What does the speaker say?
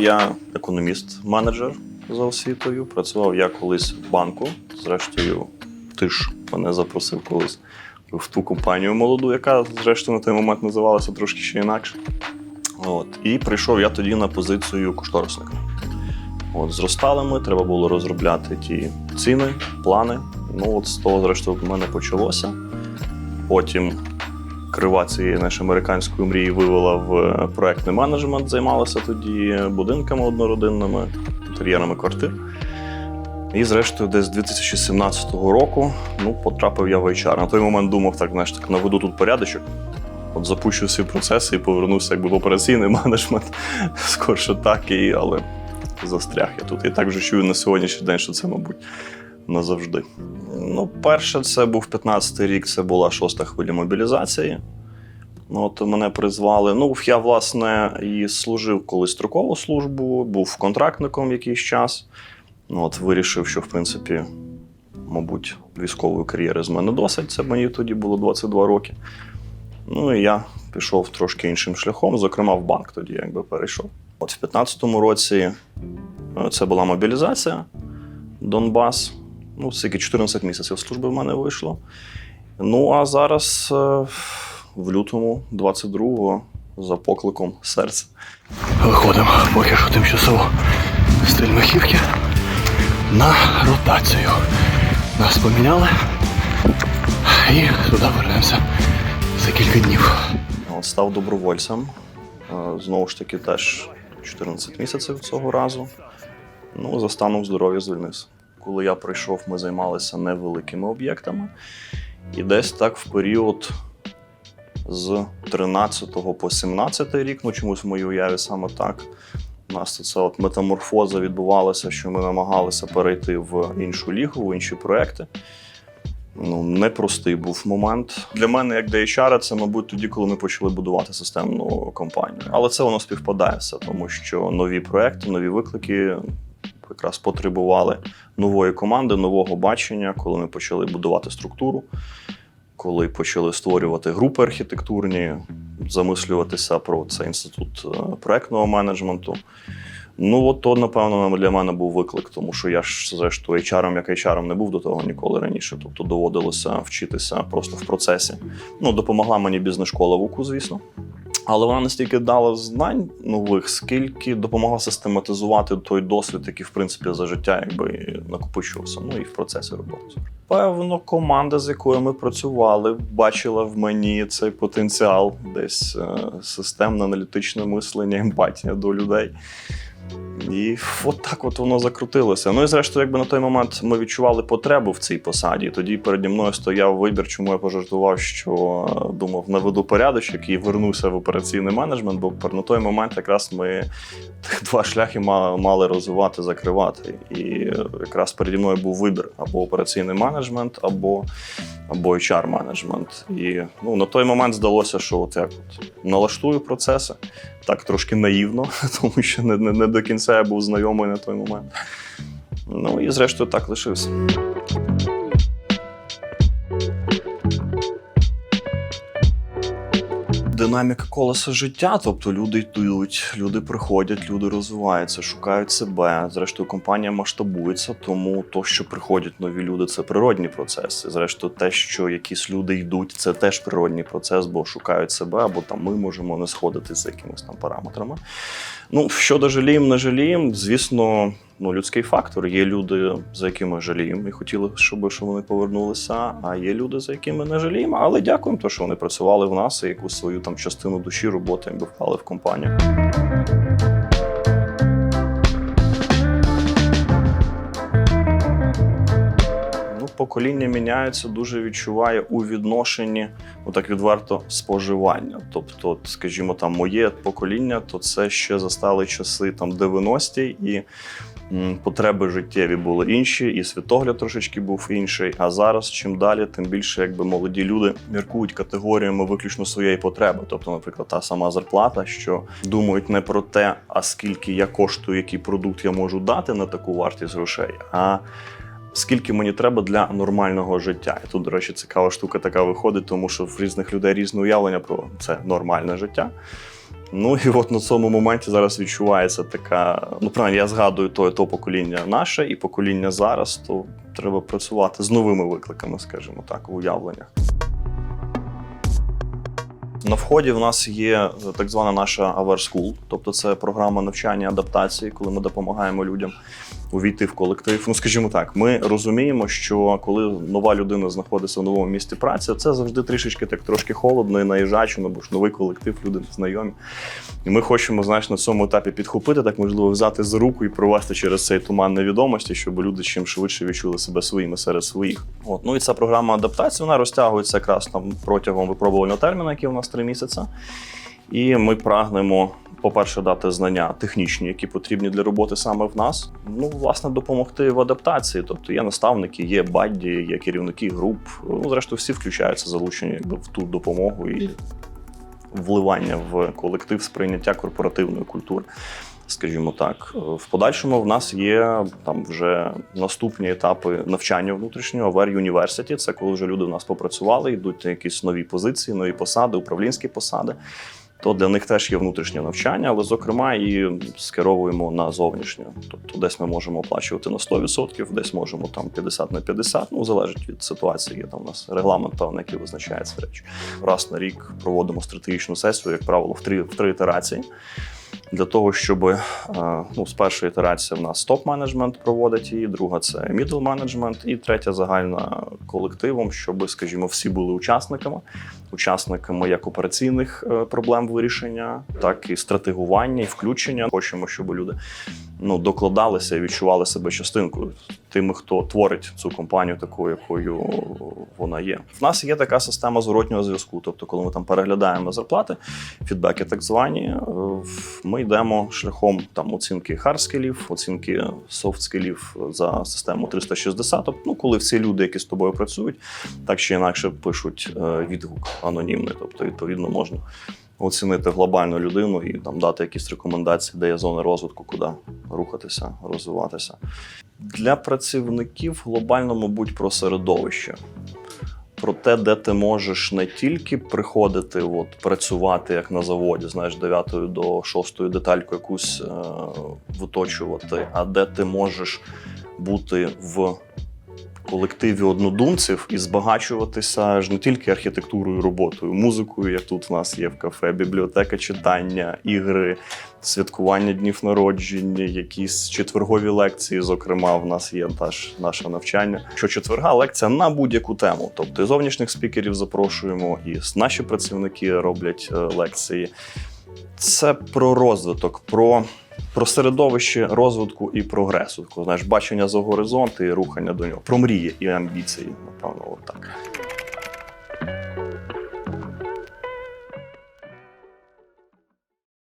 я економіст-менеджер за освітою. Працював я колись в банку. Зрештою, ти ж мене запросив колись в ту компанію молоду, яка, зрештою, на той момент називалася трошки ще інакше. От. І прийшов я тоді на позицію кошторисника. От, зростали ми, треба було розробляти ті ціни, плани. Ну, от з того, зрештою, в мене почалося. Потім крива цієї нашої американської мрії вивела в е, проектний менеджмент, займалася тоді будинками однородинними, інтер'єрами квартир. І, зрештою, десь з 2017 року ну, потрапив я в HR. На той момент думав, так, знаєш, так наведу тут порядочок. От запущу всі процеси і повернувся якби в операційний менеджмент. Скорше так, і, але застряг я тут. І так вже чую на сьогоднішній день, що це, мабуть, назавжди. Ну, перше, це був 15-й рік, це була шоста хвиля мобілізації. Ну, От мене призвали. Ну, я, власне, і служив колись строкову службу, був контрактником якийсь час. Ну, от вирішив, що в принципі, мабуть, військової кар'єри з мене досить. Це мені тоді було 22 роки. Ну і я пішов трошки іншим шляхом, зокрема, в банк тоді якби перейшов. От в 15-му році е, це була мобілізація, Донбас. Ну, скільки 14 місяців служби в мене вийшло. Ну, а зараз е, в лютому 22-го за покликом серця. Виходимо поки що тимчасово з Тельмахівки на ротацію. Нас поміняли і сюди вернемося за кілька днів. От став добровольцем. Е, Знову ж таки, теж 14 місяців цього разу. Ну, за станом здоров'я звільнився. Коли я прийшов, ми займалися невеликими об'єктами. І десь так в період з 13 по 17 рік, ну чомусь в моїй уяві саме так. У нас ця от метаморфоза відбувалася, що ми намагалися перейти в іншу лігу, в інші проекти. Ну, непростий був момент. Для мене, як для HR, це, мабуть, тоді, коли ми почали будувати системну компанію. Але це воно співпадає все, тому що нові проекти, нові виклики якраз потребували нової команди, нового бачення, коли ми почали будувати структуру, коли почали створювати групи архітектурні, замислюватися про цей інститут е, проектного менеджменту. Ну, от то, напевно, для мене був виклик, тому що я ж, зрештою, HR, як HR не був до того ніколи раніше. Тобто доводилося вчитися просто в процесі. Ну, допомогла мені бізнес-школа в УКУ, звісно. Але вона настільки дала знань нових, скільки допомогла систематизувати той досвід, який, в принципі, за життя якби накопичувався. Ну і в процесі роботи. Певно, команда, з якою ми працювали, бачила в мені цей потенціал, десь е, системне аналітичне мислення, емпатія до людей. І от так от воно закрутилося. Ну і зрештою, якби на той момент ми відчували потребу в цій посаді. Тоді переді мною стояв вибір, чому я пожартував, що е, думав, наведу порядочок і вернуся в операційний менеджмент, бо на той момент якраз ми два шляхи мали розвивати, закривати. І е, якраз переді мною був вибір або операційний менеджмент, або, або HR менеджмент. І ну, на той момент здалося, що от як от налаштую процеси так трошки наївно, тому що не, не, не до кінця я був знайомий на той момент. Ну і зрештою так лишився. Динаміка колеса життя, тобто люди йдуть, люди приходять, люди розвиваються, шукають себе. Зрештою, компанія масштабується, тому то, що приходять нові люди, це природні процеси. Зрештою, те, що якісь люди йдуть, це теж природній процес, бо шукають себе, або там ми можемо не сходити з якимись там параметрами. Ну, щодо жаліємо, не жаліємо, звісно, ну, людський фактор. Є люди, за якими жаліємо, і хотіли, щоб, щоб вони повернулися. А є люди, за якими не жаліємо. Але дякуємо, що вони працювали в нас і якусь свою там частину душі роботи якби вклали в компанію. Покоління міняється, дуже відчуває у відношенні, ну так відверто, споживання. Тобто, скажімо, там моє покоління, то це ще застали часи там 90-ті, і м, потреби життєві були інші, і світогляд трошечки був інший. А зараз, чим далі, тим більше якби молоді люди міркують категоріями виключно своєї потреби. Тобто, наприклад, та сама зарплата, що думають не про те, а скільки я коштую, який продукт я можу дати на таку вартість грошей, а скільки мені треба для нормального життя. І тут, до речі, цікава штука така виходить, тому що в різних людей різне уявлення про це нормальне життя. Ну і от на цьому моменті зараз відчувається така. Ну, правильно, я згадую то, то покоління наше і покоління зараз, то треба працювати з новими викликами, скажімо так, у уявленнях. На вході в нас є так звана наша Aware School, тобто це програма навчання адаптації, коли ми допомагаємо людям увійти в колектив. Ну, скажімо так, ми розуміємо, що коли нова людина знаходиться в новому місці праці, це завжди трішечки так трошки холодно і наїжачено, бо ж новий колектив, люди знайомі. І ми хочемо, знаєш, на цьому етапі підхопити, так можливо, взяти за руку і провести через цей туман невідомості, щоб люди чим швидше відчули себе своїми серед своїх. От. Ну і ця програма адаптації вона розтягується якраз там протягом випробувального терміну, який у нас три місяці. І ми прагнемо, по-перше, дати знання технічні, які потрібні для роботи саме в нас. Ну, власне, допомогти в адаптації. Тобто є наставники, є бадді, є керівники груп. Ну, зрештою, всі включаються залучені якби, в ту допомогу і вливання в колектив сприйняття корпоративної культури. Скажімо так, в подальшому в нас є там вже наступні етапи навчання внутрішнього Aware University. Це коли вже люди в нас попрацювали, йдуть на якісь нові позиції, нові посади, управлінські посади. То для них теж є внутрішнє навчання, але зокрема і скеровуємо на зовнішнє. Тобто, десь ми можемо оплачувати на 100%, десь можемо там 50 на 50, ну залежить від ситуації. Є там у нас регламент, певний, який визначає ці речі. Раз на рік проводимо стратегічну сесію, як правило, в три в три ітерації. Для того, щоб е, ну, з першої ітерації в нас топ-менеджмент проводить її, друга це middle менеджмент, і третя загальна колективом, щоб, скажімо, всі були учасниками, учасниками як операційних е, проблем вирішення, так і стратегування і включення. Хочемо, щоб люди ну, докладалися і відчували себе частинкою тими, хто творить цю компанію такою, якою вона є. В нас є така система зворотнього зв'язку. Тобто, коли ми там переглядаємо зарплати, фідбеки так звані, е, ми йдемо шляхом там оцінки хардскілів, оцінки софтскілів за систему 360. Тобто, ну, коли всі люди, які з тобою працюють, так чи інакше пишуть е, відгук анонімний. Тобто, відповідно, можна оцінити глобальну людину і там дати якісь рекомендації, де є зони розвитку, куди рухатися, розвиватися. Для працівників глобально, мабуть, про середовище. Про те, де ти можеш не тільки приходити, от, працювати як на заводі, знаєш, 9 до 6 детальку якусь е, виточувати, а де ти можеш бути в колективі однодумців і збагачуватися ж не тільки архітектурою, роботою, музикою, як тут в нас є в кафе, бібліотека читання, ігри, святкування днів народження, якісь четвергові лекції. Зокрема, в нас є теж наше навчання. Що четверга лекція на будь-яку тему. Тобто і зовнішніх спікерів запрошуємо, і наші працівники роблять е, лекції. Це про розвиток, про, про середовище розвитку і прогресу. Знаєш, бачення за горизонт і рухання до нього. Про мрії і амбіції, напевно, отак. так.